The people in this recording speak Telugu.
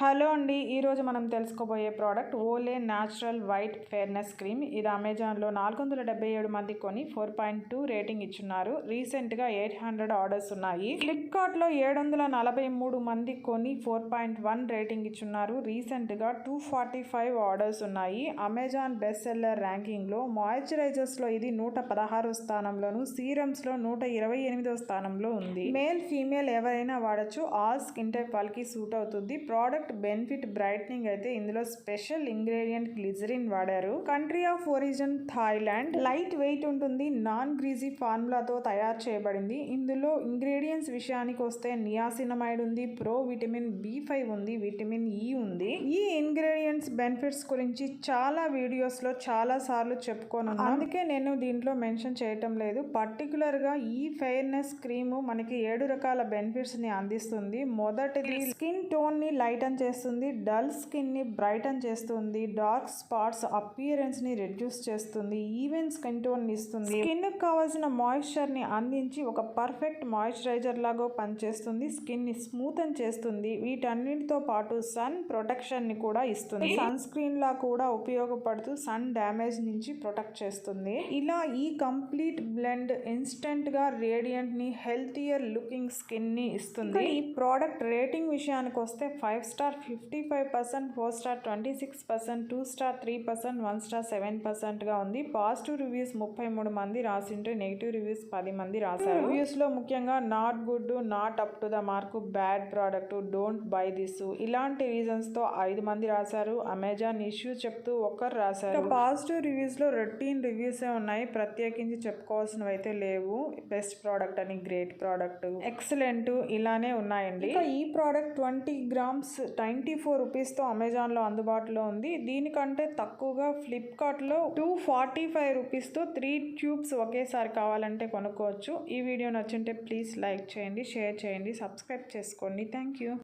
హలో అండి ఈరోజు మనం తెలుసుకోబోయే ప్రోడక్ట్ ఓలే న్యాచురల్ వైట్ ఫేర్నెస్ క్రీమ్. ఇది అమెజాన్లో నాలుగు వందల డెబ్బై ఏడు మంది కొని ఫోర్ పాయింట్ టూ రేటింగ్ ఇచ్చున్నారు. రీసెంట్గా ఎయిట్ హండ్రెడ్ ఆర్డర్స్ ఉన్నాయి. ఫ్లిప్కార్ట్లో ఏడు వందల నలభై మూడు మంది కొని ఫోర్ పాయింట్ వన్ రేటింగ్ ఇచ్చున్నారు. రీసెంట్గా టూ ఫార్టీ ఫైవ్ ఆర్డర్స్ ఉన్నాయి. అమెజాన్ బెస్ట్ సెల్లర్ ర్యాంకింగ్లో మాయిశ్చరైజర్స్లో ఇది నూట పదహారో స్థానంలోను సీరమ్స్లో నూట ఇరవై ఎనిమిదో స్థానంలో ఉంది. మేల్ ఫీమేల్ ఎవరైనా వాడచ్చు. ఆల్ స్కిన్ టైప్ వాళ్ళకి సూట్ అవుతుంది. ప్రోడక్ట్ బెనిఫిట్ బ్రైట్నింగ్ అయితే ఇందులో స్పెషల్ ఇంగ్రీడియంట్ గ్లిజరిన్ వాడారు. Country of origin Thailand light weight ఉంటుంది. నాన్ గ్రీజీ ఫార్ములాతో తయారు చేయబడింది. ఇందులో ఇంగ్రీడియంట్స్ విషయానికి వస్తే నియాసినమైడ్ ఉంది ప్రో విటమిన్ బి ఫైవ్ ఉంది విటమిన్ ఈ ఉంది. ఈ ఇంగ్రీడియంట్స్ బెనిఫిట్స్ గురించి చాలా వీడియోస్లో చాలా సార్లు చెప్పుకోను అందుకే నేను దీంట్లో మెన్షన్ చేయటం లేదు. పర్టికులర్గా ఈ ఫెయిర్నెస్ క్రీమ్ మనకి ఏడు రకాల బెనిఫిట్స్ని అందిస్తుంది. మొదటిది స్కిన్ టోన్ని లైటన్ చేస్తుంది డల్ స్కిన్ని బ్రైటన్ చేస్తుంది డార్క్ స్పాట్స్ అపియరెన్స్ని రెడ్యూస్ చేస్తుంది ఈవెన్ స్కిన్ టోన్ ఇస్తుంది. స్కిన్కి కావాల్సిన మాయిశ్చర్ని అందించి ఒక పర్ఫెక్ట్ మాయిశ్చరైజర్ లాగా పనిచేస్తుంది స్కిన్ని స్మూతన్ చేస్తుంది. వీటన్నిటితో పాటు సన్ ప్రొటెక్షన్ని కూడా ఇస్తుంది. సన్ స్క్రీన్ లా కూడా ఉపయోగపడుతూ సన్ డ్యామేజ్ నుంచి ప్రొటెక్ట్ చేస్తుంది. ఇలా ఈ కంప్లీట్ బ్లెండ్ ఇన్స్టెంట్గా రేడియంట్ని హెల్తియర్ లుకింగ్ స్కిన్ని ఇస్తుంది. ఈ ప్రోడక్ట్ రేటింగ్ విషయానికి వస్తే five star fifty five percent four star twenty six percent two star three percent one star seven పర్సెంట్గా ఉంది. పాజిటివ్ రివ్యూస్ ముప్పై మూడు మంది రాసింటే నెగిటివ్ రివ్యూస్ పది మంది రాశారు. రివ్యూస్లో ముఖ్యంగా not good not up to the mark bad product don't buy this ఇలాంటి రీజన్స్తో ఐదు మంది రాశారు. అమెజాన్ ఇష్యూ చెప్తూ ఒక్కరు రాశారు. పాజిటివ్ రివ్యూస్లో రొటీన్ రివ్యూస్ ఉన్నాయి. ప్రత్యేకించి చెప్పుకోవాల్సినవి అయితే లేవు. బెస్ట్ ప్రోడక్ట్ అని గ్రేట్ ప్రోడక్ట్ ఎక్సలెంట్ ఇలానే ఉన్నాయండి. ఇంకా ఈ product twenty grams twenty four రూపీస్తో అమెజాన్లో అందుబాటులో ఉంది. దీనికంటే తక్కువగా ఫ్లిప్కార్ట్లో టూ ఫార్టీ ఫైవ్ రూపీస్తో త్రీ ట్యూబ్స్ ఒకేసారి కావాలంటే కొనుక్కోవచ్చు. ఈ వీడియో నచ్చింటే ప్లీజ్ లైక్ చేయండి షేర్ చేయండి సబ్స్క్రైబ్ చేసుకోండి. Thank you